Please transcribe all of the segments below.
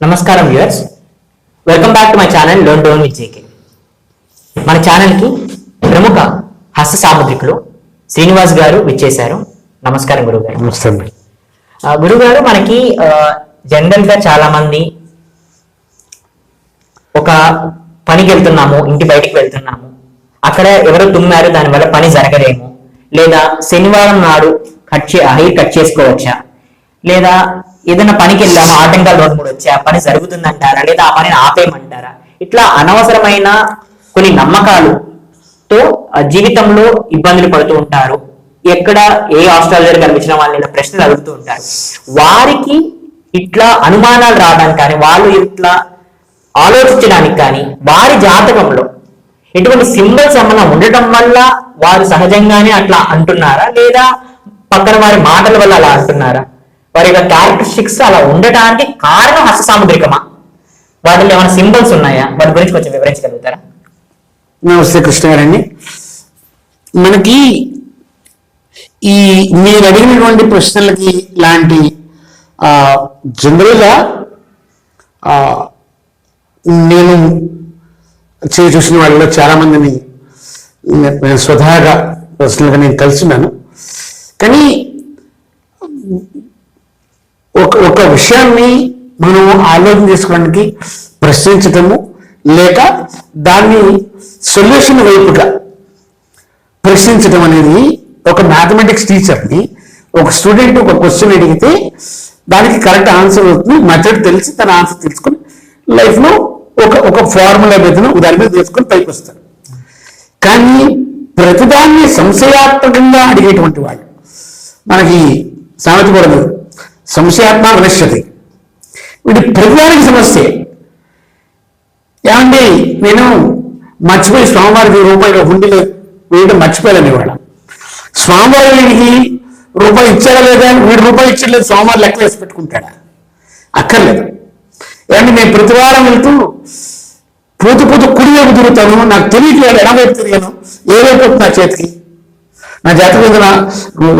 నమస్కారం viewers. Welcome back to my channel loan Dhone with JK మన ఛానల్కి ప్రముఖ హస్త సాముద్రికులు శ్రీనివాస్ గారు విచ్చేశారు. నమస్కారం గురువు గారు నమస్తే అండి. గురువు గారు మనకి జనరల్గా చాలా మంది ఒక పనికి వెళ్తున్నాము ఇంటి బయటికి వెళ్తున్నాము. అక్కడ ఎవరో తుమ్మారు దానివల్ల పని జరగలేము లేదా శనివారం నాడు కట్ చే హెయిర్ కట్ చేసుకోవచ్చా? లేదా ఏదైనా పనికి వెళ్ళాము ఆటంకాలు రెండు మూడు ఆ పని జరుగుతుందంటారా లేదా ఆ పనిని ఆపేయమంటారా? ఇట్లా అనవసరమైన కొన్ని నమ్మకాలుతో జీవితంలో ఇబ్బందులు పడుతూ ఉంటారు. ఎక్కడ ఏ హాస్టల్ దగ్గర కనిపించిన వాళ్ళు ప్రశ్నలు అడుగుతూ ఉంటారు. వారికి ఇట్లా అనుమానాలు రావడానికి కానీ వాళ్ళు ఇట్లా ఆలోచించడానికి కానీ వారి జాతకంలో ఎటువంటి సింబల్స్ ఏమన్నా ఉండటం వల్ల వారు సహజంగానే అట్లా అంటున్నారా? లేదా పక్కన వారి మాటల వల్ల అలా అంటున్నారా? వారి యొక్క క్యారెక్టరిస్టిక్స్ అలా ఉండటానికి కారణం హస్త సాముద్రికమా వాటిలో ఏమైనా సింబల్స్ ఉన్నాయా? వాటి గురించి కొంచెం వివరించగలుగుతారా? నమస్తే కృష్ణ గారండి మనకి ఈ మీరు అడిగినటువంటి ప్రశ్నలకి లాంటి జనరల్గా నేను చేసి చూసిన వాళ్ళలో చాలా మందిని నేను స్వతహాగా పర్సనల్గా నేను కలిసిన్నాను. కానీ ఒక ఒక విషయాన్ని మనం ఆలోచన చేసుకోవడానికి ప్రశ్నించటము లేక దాన్ని సొల్యూషన్ వైపుగా ప్రశ్నించడం అనేది ఒక మ్యాథమెటిక్స్ టీచర్ని ఒక స్టూడెంట్ ఒక క్వశ్చన్ అడిగితే దానికి కరెక్ట్ ఆన్సర్ అవుతుంది మెథడ్ తెలిసి తన ఆన్సర్ తెలుసుకొని లైఫ్లో ఒక ఒక ఫార్ములా మీదను దాని మీద తెలుసుకొని పైకి వస్తారు. కానీ ప్రతిదాన్ని సంశయాత్మకంగా అడిగేటువంటి వాళ్ళు మనకి సామెత కూడా సంశయాత్మ వినశ్యతి. వీడి ప్రతిదానికి సమస్య. ఏమండి నేను మర్చిపోయి స్వామివారికి రూపాయలు హుండీలో వేయడం మర్చిపోయాను ఇవాళ. స్వామివారి వీడికి రూపాయి ఇచ్చారా లేదా అని వీడు రూపాయి ఇచ్చలేదు స్వామివారు లెక్క వేసి పెట్టుకుంటాడా? అక్కర్లేదు. ఏమండి నేను ప్రతివారం వెళ్తూ పూత పూత కుడి వైపు తిరుగుతాను నాకు తెలియట్లేదు ఎడవైపు తిరిగాను ఏ వైపు నా చేతికి? నా జాతక ఏదైనా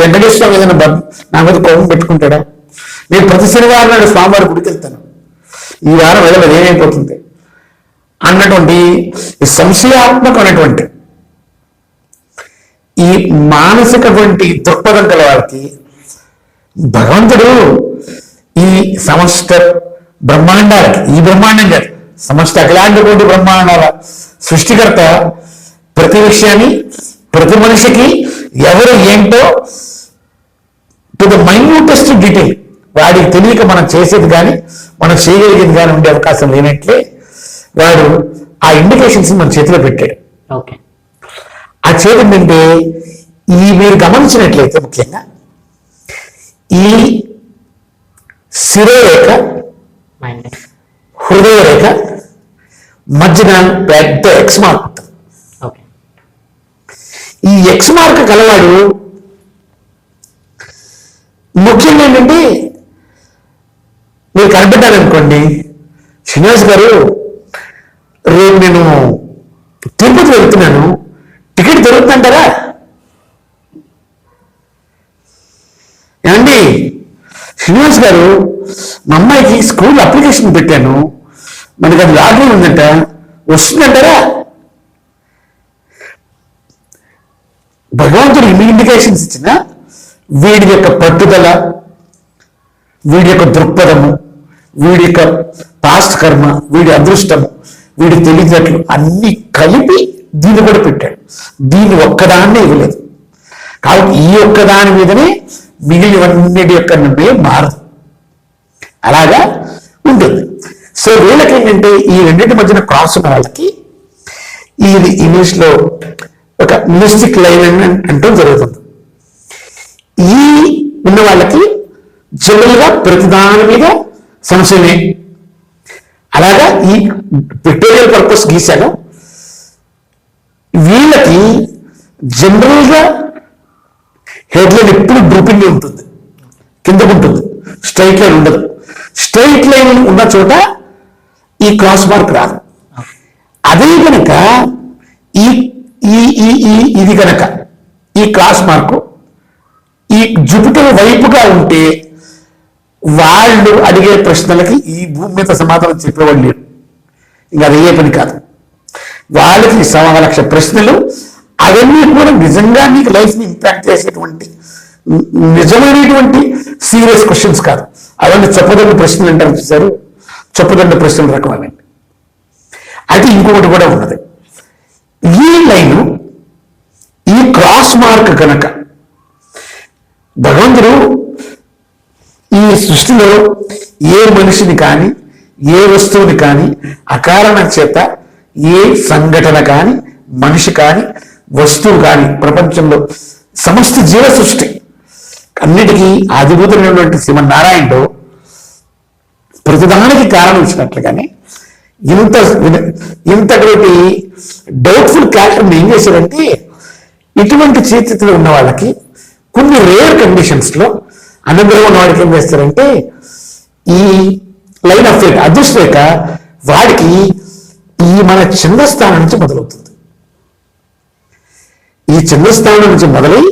వెంకటేశ్వర ఏదైనా నా మీద కోపం పెట్టుకుంటాడా? నేను ప్రతి శనివారం నాడు స్వామివారి గుడికి వెళ్తాను. ఈ వారం వెళ్ళలేదు ఏమైపోతుంది? అన్నటువంటి సంశయాత్మకమైనటువంటి ఈ మానసికటువంటి దృక్పథం గల వారికి భగవంతుడు ఈ సమస్త బ్రహ్మాండాలకి ఈ బ్రహ్మాండం కాదు సమస్త అఖిలాండ బ్రహ్మాండాల సృష్టికర్త ప్రతి విషయాన్ని ప్రతి మనిషికి ఎవరు ఏంటో టు ద మైన్యూటెస్ట్ డీటెయిల్ వాడికి తెలియక మనం చేసేది కానీ మనం చేయగలిగేది కానీ ఉండే అవకాశం లేనట్లే వాడు ఆ ఇండికేషన్స్ మన చేతిలో పెట్టాడు. ఓకే. ఆ చేతిందంటే ఈ మీరు గమనించినట్లయితే ముఖ్యంగా ఈ శిరోరేఖ హృదయ రేఖ మధ్యన పెద్ద ఎక్స్ మార్క్ ఉంటుంది. ఈ ఎక్స్ మార్క్ కలవాడు ముఖ్యంగా ఏంటంటే మీరు కనిపెట్టారనుకోండి శ్రీనివాస్ గారు రేపు నేను తిరుపతి వెళ్తున్నాను టికెట్ దొరుకుతుంటారా ఏమండి శ్రీనివాస్ గారు మా అమ్మాయికి స్కూల్ అప్లికేషన్ పెట్టాను మనకి అది లాగిన్ ఉందంట వస్తుందంటారా? భగవంతుడు ఇన్ని ఇండికేషన్స్ ఇచ్చిన వీడి యొక్క పట్టుదల వీడి యొక్క దృక్పథము వీడి యొక్క పాస్ట్ కర్మ వీడి అదృష్టము వీడి తెలివితేటలు అన్ని కలిపి దీన్ని కూడా పెట్టాడు. దీన్ని ఒక్కదాన్నే ఇవ్వలేదు. కాబట్టి ఈ ఒక్క దాని మీదనే మిగిలినవన్నిటి యొక్క నిర్ణయం మారదు. అలాగా ఉంటుంది. సో వీళ్ళకి ఏంటంటే ఈ రెండింటి మధ్యన క్రాస్ ఉన్న వాళ్ళకి ఇది ఇంగ్లీష్లో ఒక మిస్టిక్ లైన్ అని అంటూ జరుగుతుంది. ఈ ఉన్న వాళ్ళకి జనరల్గా ప్రతిదాని మీద సంశయమే అలాగా ఈ పిక్టోరియల్ పర్పస్ గీశాను. వీళ్ళకి జనరల్గా హెడ్లైన్ ఎప్పుడు డ్రూపింగ్ ఉంటుంది. కిందకు ఉంటుంది. స్ట్రైట్ లైన్ ఉండదు. స్ట్రైట్ లైన్ ఉన్న చోట ఈ క్రాస్ మార్క్ రాదు. అదే కనుక ఈ ఈ ఈ ఈ ఇది కనుక ఈ క్రాస్ మార్కు ఈ జుపిటర్ వైపుగా ఉంటే వాళ్ళు అడిగే ప్రశ్నలకి ఈ భూమి మీద సమాధానం చెప్పేవాళ్ళు లేరు. ఇంకా అది ఏ పని కాదు. వాళ్ళకి సవా లక్ష ప్రశ్నలు అవన్నీ కూడా నిజంగా నీకు లైఫ్ని ఇంపాక్ట్ చేసేటువంటి నిజమైనటువంటి సీరియస్ క్వశ్చన్స్ కాదు. అవన్నీ చెప్పదండి ప్రశ్నలు అంటారు చూసారు చెప్పదండి ప్రశ్నల రకం అయితే ఇంకొకటి కూడా ఉన్నది. ఈ లైన్ ఈ క్రాస్ మార్క్ కనుక భగవంతుడు ఈ సృష్టిలో ఏ మనిషిని కానీ ఏ వస్తువుని కానీ అకారణ చేత ఏ సంఘటన కానీ మనిషి కానీ వస్తువు కానీ ప్రపంచంలో సమస్త జీవ సృష్టి అన్నిటికీ ఆదిభూతమైనటువంటి శ్రీమన్నారాయణుడు ప్రతిదానికి కారణం ఇచ్చినట్లుగానే ఇంత ఇంతటి డౌట్ఫుల్ క్యారెక్టర్ని ఏం చేశారంటే ఇటువంటి చేతిలో ఉన్న వాళ్ళకి కొన్ని రేర్ కండిషన్స్లో అనుగ్రహం ఉన్నవాడికి ఏం చేస్తారంటే ఈ లైన్ ఆఫ్ ఫేట్ అదృష్టరేఖ వాడికి ఈ మన చంద్రస్థానం నుంచి మొదలవుతుంది. ఈ చంద్రస్థానం నుంచి మొదలై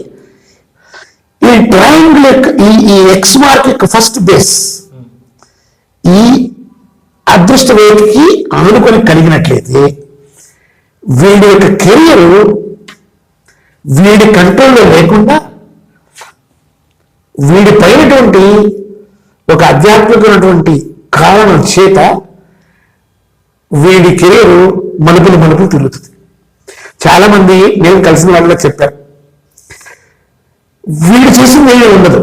ఈ ట్రయాంగిల్ యొక్క ఈ ఈ ఎక్స్ మార్క్ యొక్క ఫస్ట్ బేస్ ఈ అదృష్ట వేదికి ఆనుకొని కలిగినట్లయితే వీడి యొక్క కెరియర్ వీడి కంట్రోల్లో లేకుండా వీడి పైనటువంటి ఒక ఆధ్యాత్మికమైనటువంటి కారణం చేత వీడి కెరీర్ మలుపులు మలుపులు తిరుగుతుంది. చాలా మంది నేను కలిసిన వాళ్ళలో చెప్పారు వీడు చేసింది ఏమీ ఉండదు.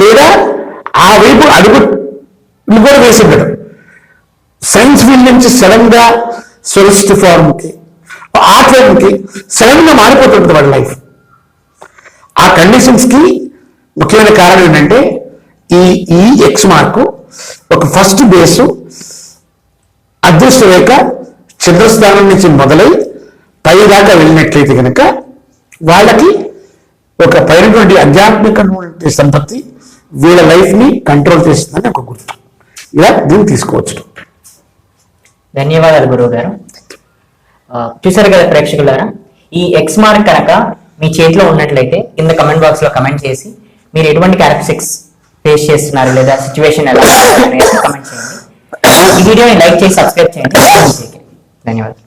లేదా ఆ వైపు అడుగు కూడా వేసి సైన్స్ ఫీల్డ్ నుంచి సడన్గా సొలిస్ట్ ఫార్మ్కి ఆర్ట్ ఫార్మ్కి సడన్గా మారిపోతుంటుంది వాడి లైఫ్. కండిషన్స్కి ముఖ్యమైన కారణం ఏంటంటే ఈ ఈ ఎక్స్ మార్కు ఒక ఫస్ట్ బేసు అదృష్ట రేఖ చంద్రస్థానం నుంచి మొదలై పై దాకా వెళ్ళినట్లయితే కనుక వాళ్ళకి ఒక పైనటువంటి ఆధ్యాత్మికటువంటి సంపత్తి వీళ్ళ లైఫ్ని కంట్రోల్ చేస్తుందని ఒక గుర్తు. ఇలా దీన్ని తీసుకోవచ్చు. ధన్యవాదాలు గురువు గారు చూసారు కదా ప్రేక్షకులారా? ఈ ఎక్స్ మార్క్ కనుక మీ చేతిలో ఉన్నట్లయితే కింద కమెంట్ బాక్స్లో కమెంట్ చేసి మీరు ఎటువంటి క్యారెక్టరిస్టిక్స్ ఫేస్ చేస్తున్నారు లేదా సిచ్యువేషన్ ఎలా అనేది కమెంట్ చేయండి. ఈ వీడియోని లైక్ చేసి సబ్స్క్రైబ్ చేయండి. ధన్యవాదాలు.